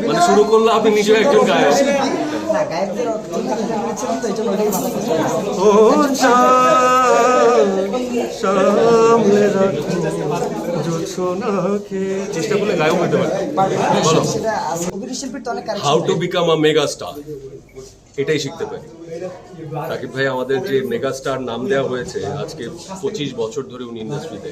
মানে শুরু করলে আপনি নিজেও একজন গায়ক। সামলে রাখো চেষ্টা করলে গায়ক হতে পারে। বলো। How to become a mega star এটাই শিখতে পারি। সাকিব ভাই, আমাদের যে মেগা স্টার নাম দেওয়া হয়েছে, আজকে পঁচিশ বছর ধরে উনি ইন্ডাস্ট্রিতে।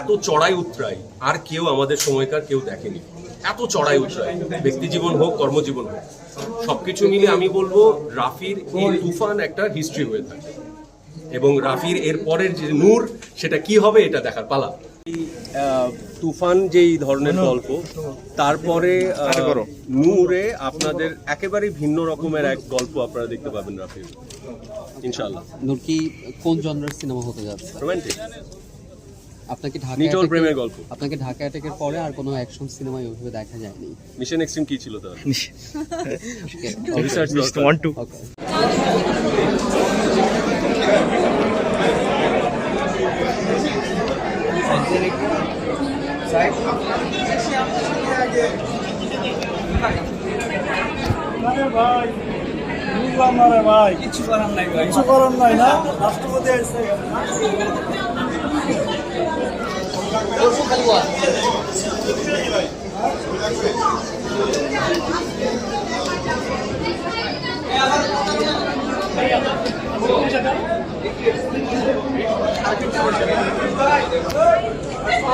এত চড়াই উতরাই, আর কেউ আমাদের সময়কার কেউ দেখেনি। এত চড়াই উতরাই ব্যক্তি জীবন হোক, কর্মজীবন হোক। সবকিছু মিলে আমি বলব, রাফির এই তুফান একটা হিস্ট্রি হয়ে থাকে। এবং রাফির এর পরের যে নূর, সেটা কি হবে এটা দেখার পালা। তুফান যেই ধরনের গল্প তারপরে নূরে আপনাদের একেবারে ভিন্ন রকমের এক গল্প আপনারা দেখতে পাবেন রাফির। ইনশাআল্লাহ। নূর কি কোন জনরার সিনেমা হতে যাচ্ছে? রোমান্টিক। আপনাকে ঢাকা নিটল প্রেমের গল্প। আপনাকে ঢাকা অ্যাটাকের পরে আর কোনো অ্যাকশন সিনেমা ওইভাবে দেখা যায়নি। মিশন এক্সট্রিম কি ছিল তার? Okay. Research Okay. কিছু করার নাই ভাই কিছু করার নাই না রাষ্ট্রপতি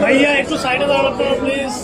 ভাইয়া একটু সাইডে দাঁড়াতে প্লিজ